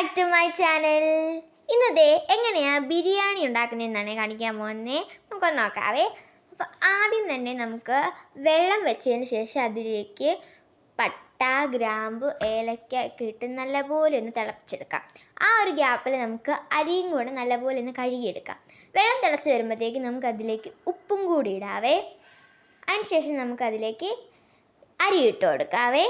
Back to my channel ഇന്നതേ എങ്ങനെയാണ് ബിരിയാണി ഉണ്ടാക്കുന്നതെന്നാണ് കാണിക്കാൻ പോകുന്നത് നമുക്കൊന്ന് നോക്കാവേ. അപ്പോൾ ആദ്യം തന്നെ നമുക്ക് വെള്ളം വെച്ചതിന് ശേഷം അതിലേക്ക് പട്ട ഗ്രാമ്പു ഏലക്ക ഒക്കെ ഇട്ട് നല്ലപോലെ ഒന്ന് തിളപ്പിച്ചെടുക്കാം. ആ ഒരു ഗ്യാപ്പിൽ നമുക്ക് അരിയും കൂടെ നല്ലപോലെ ഒന്ന് കഴുകിയെടുക്കാം. വെള്ളം തിളച്ച് വരുമ്പോഴത്തേക്ക് നമുക്ക് അതിലേക്ക് ഉപ്പും കൂടി ഇടാവേ. അതിന് ശേഷം നമുക്ക് അരി ഇട്ട് കൊടുക്കാവേ.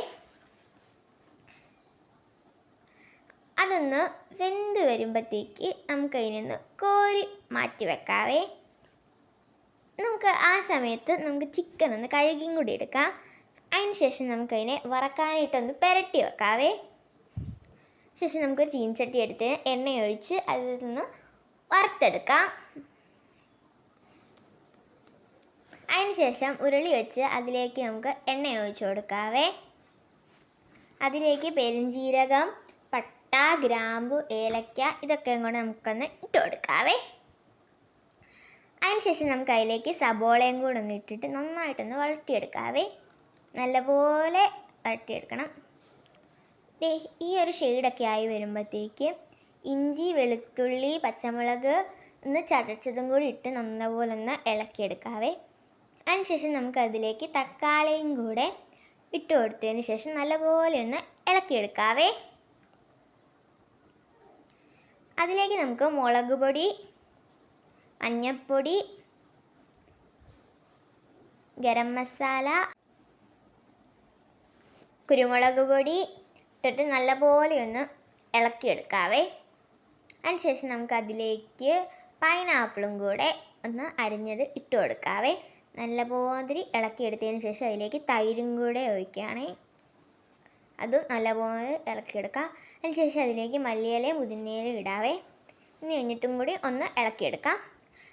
അതൊന്ന് വെന്ത് വരുമ്പോഴത്തേക്ക് നമുക്ക് അതിൽ നിന്ന് കോരി മാറ്റി വെക്കാവേ. നമുക്ക് ആ സമയത്ത് നമുക്ക് ചിക്കൻ ഒന്ന് കഴുകിയും കൂടി എടുക്കാം. അതിന് ശേഷം നമുക്കതിനെ വറക്കാനായിട്ടൊന്ന് പുരട്ടി വെക്കാവേ. ശേഷം നമുക്ക് ചീൻചട്ടി എടുത്ത് എണ്ണ ഒഴിച്ച് അതിൽ നിന്ന് വറുത്തെടുക്കാം. അതിന് ശേഷം ഉരുളി വെച്ച് അതിലേക്ക് നമുക്ക് എണ്ണ ഒഴിച്ച് കൊടുക്കാവേ. അതിലേക്ക് പെരുംജീരകം പട്ട ഗ്രാമ്പു ഏലക്ക ഇതൊക്കെ കൂടെ നമുക്കൊന്ന് ഇട്ട് കൊടുക്കാവേ. അതിനുശേഷം നമുക്ക് അതിലേക്ക് സബോളയും കൂടെ ഒന്ന് ഇട്ടിട്ട് നന്നായിട്ടൊന്ന് വഴട്ടിയെടുക്കാവേ നല്ലപോലെ വഴട്ടിയെടുക്കണം ദേ ഈ ഒരു ഷെയ്ഡൊക്കെ ആയി വരുമ്പോഴത്തേക്ക് ഇഞ്ചി വെളുത്തുള്ളി പച്ചമുളക് ഒന്ന് ചതച്ചതും കൂടി ഇട്ട് നല്ലപോലെ ഒന്ന് ഇളക്കിയെടുക്കാവേ. അതിനുശേഷം നമുക്ക് അതിലേക്ക് തക്കാളിയും കൂടെ ഇട്ട് കൊടുത്തതിന് ശേഷം നല്ലപോലെ ഒന്ന് ഇളക്കിയെടുക്കാവേ. അതിലേക്ക് നമുക്ക് മുളക് പൊടി മഞ്ഞൾപ്പൊടി ഗരം മസാല കുരുമുളക് പൊടി ഇട്ടിട്ട് നല്ലപോലെ ഒന്ന് ഇളക്കിയെടുക്കാവേ. അതിനുശേഷം നമുക്ക് അതിലേക്ക് പൈനാപ്പിളും കൂടെ ഒന്ന് അരിഞ്ഞത് ഇട്ട് കൊടുക്കാവേ നല്ലപോലെ ഇളക്കിയെടുത്തതിന് ശേഷം അതിലേക്ക് തൈരും കൂടെ ഒഴിക്കുകയാണേ. അതും നല്ലപോലെ ഇളക്കിയെടുക്കുക അതിനുശേഷം അതിലേക്ക് മല്ലിയിലയും പുതിനയിലയും ഇടാവേ. ഇനി കഴിഞ്ഞിട്ടും കൂടി ഒന്ന് ഇളക്കിയെടുക്കാം.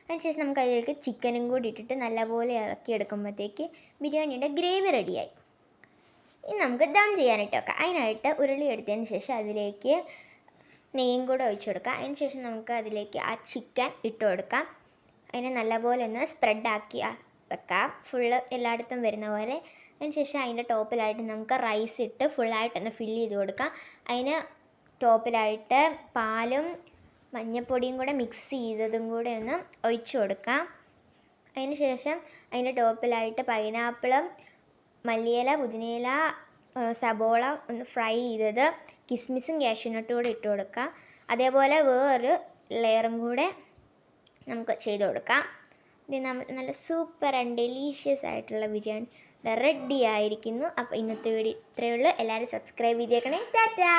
അതിനുശേഷം നമുക്ക് അതിലേക്ക് ചിക്കനും കൂടി ഇട്ടിട്ട് നല്ലപോലെ ഇളക്കിയെടുക്കുമ്പോഴത്തേക്ക് ബിരിയാണിയുടെ ഗ്രേവി റെഡിയായി. ഇനി നമുക്ക് ദം ചെയ്യാനായിട്ട് വെക്കാം. അതിനായിട്ട് ഉരുളി എടുത്തതിന് ശേഷം അതിലേക്ക് നെയ്യും കൂടെ ഒഴിച്ചു കൊടുക്കാം. അതിന് ശേഷം നമുക്ക് അതിലേക്ക് ആ ചിക്കൻ ഇട്ട് കൊടുക്കാം. അതിനെ നല്ലപോലെ ഒന്ന് സ്പ്രെഡാക്കി വെക്കാം. ഫുള്ള് എല്ലായിടത്തും വരുന്ന പോലെ. അതിന് ശേഷം അതിന്റെ ടോപ്പിലായിട്ട് നമുക്ക് റൈസ് ഇട്ട് ഫുള്ളായിട്ടൊന്ന് ഫില്ല് ചെയ്ത് കൊടുക്കാം. അതിന് ടോപ്പിലായിട്ട് പാലും മഞ്ഞപ്പൊടിയും കൂടെ മിക്സ് ചെയ്തതും കൂടെ ഒന്ന് ഒഴിച്ചു കൊടുക്കാം. അതിന് ശേഷം അതിന്റെ ടോപ്പിലായിട്ട് പൈനാപ്പിളും മല്ലിയില പുതിനയില സബോള ഒന്ന് ഫ്രൈ ചെയ്തത് കിസ്മിസും കാഷ്യൂനട്ടും കൂടെ ഇട്ട് കൊടുക്കാം. അതേപോലെ വേറൊരു ലെയറും കൂടെ നമുക്ക് ചെയ്ത് കൊടുക്കാം. ഇത് നമ്മൾ നല്ല സൂപ്പർ ആൻഡ് ഡെലീഷ്യസ് ആയിട്ടുള്ള ബിരിയാണി. റെഡി ആയിരിക്കുന്നു. അപ്പോൾ ഇന്നത്തെ വീഡിയോ ഇത്രയേ ഉള്ളൂ. എല്ലാവരും സബ്സ്ക്രൈബ് ചെയ്തേക്കണേ. ടാറ്റാ!